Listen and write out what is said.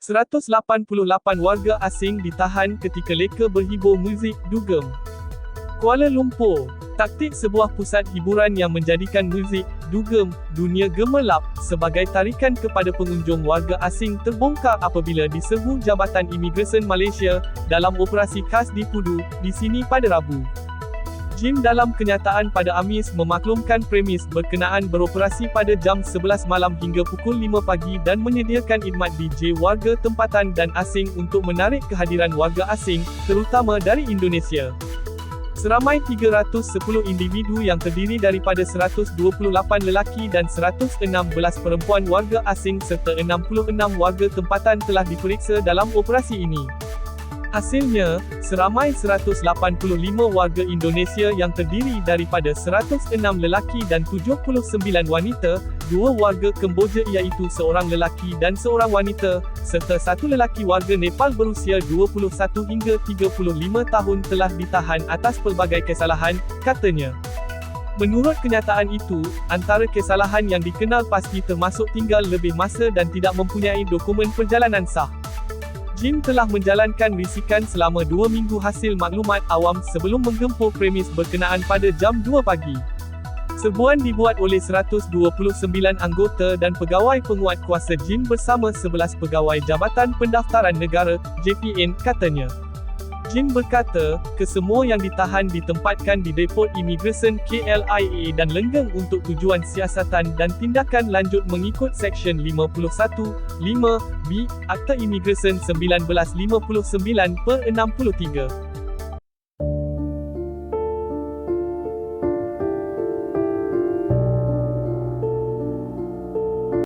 188 warga asing ditahan ketika leka berhibur muzik dugem. Kuala Lumpur, taktik sebuah pusat hiburan yang menjadikan muzik dugem dunia gemerlap sebagai tarikan kepada pengunjung warga asing terbongkar apabila diserbu Jabatan Imigresen Malaysia dalam operasi khas di Pudu, di sini pada Rabu. Jim dalam kenyataan pada Amis memaklumkan premis berkenaan beroperasi pada jam 11 malam hingga pukul 5 pagi dan menyediakan khidmat DJ warga tempatan dan asing untuk menarik kehadiran warga asing, terutama dari Indonesia. Seramai 310 individu yang terdiri daripada 128 lelaki dan 116 perempuan warga asing serta 66 warga tempatan telah diperiksa dalam operasi ini. Hasilnya, seramai 185 warga Indonesia yang terdiri daripada 106 lelaki dan 79 wanita, dua warga Kemboja iaitu seorang lelaki dan seorang wanita, serta satu lelaki warga Nepal berusia 21 hingga 35 tahun telah ditahan atas pelbagai kesalahan, katanya. Menurut kenyataan itu, antara kesalahan yang dikenal pasti termasuk tinggal lebih masa dan tidak mempunyai dokumen perjalanan sah. Jim telah menjalankan risikan selama dua minggu hasil maklumat awam sebelum menggempur premis berkenaan pada jam 2 pagi. Serbuan dibuat oleh 129 anggota dan pegawai penguat kuasa Jim bersama 11 pegawai Jabatan Pendaftaran Negara, JPN, katanya. Jim berkata, kesemua yang ditahan ditempatkan di Depot Imigresen KLIA dan Lenggeng untuk tujuan siasatan dan tindakan lanjut mengikut Seksyen 51, 5, B, Akta Imigresen 1959 per 63.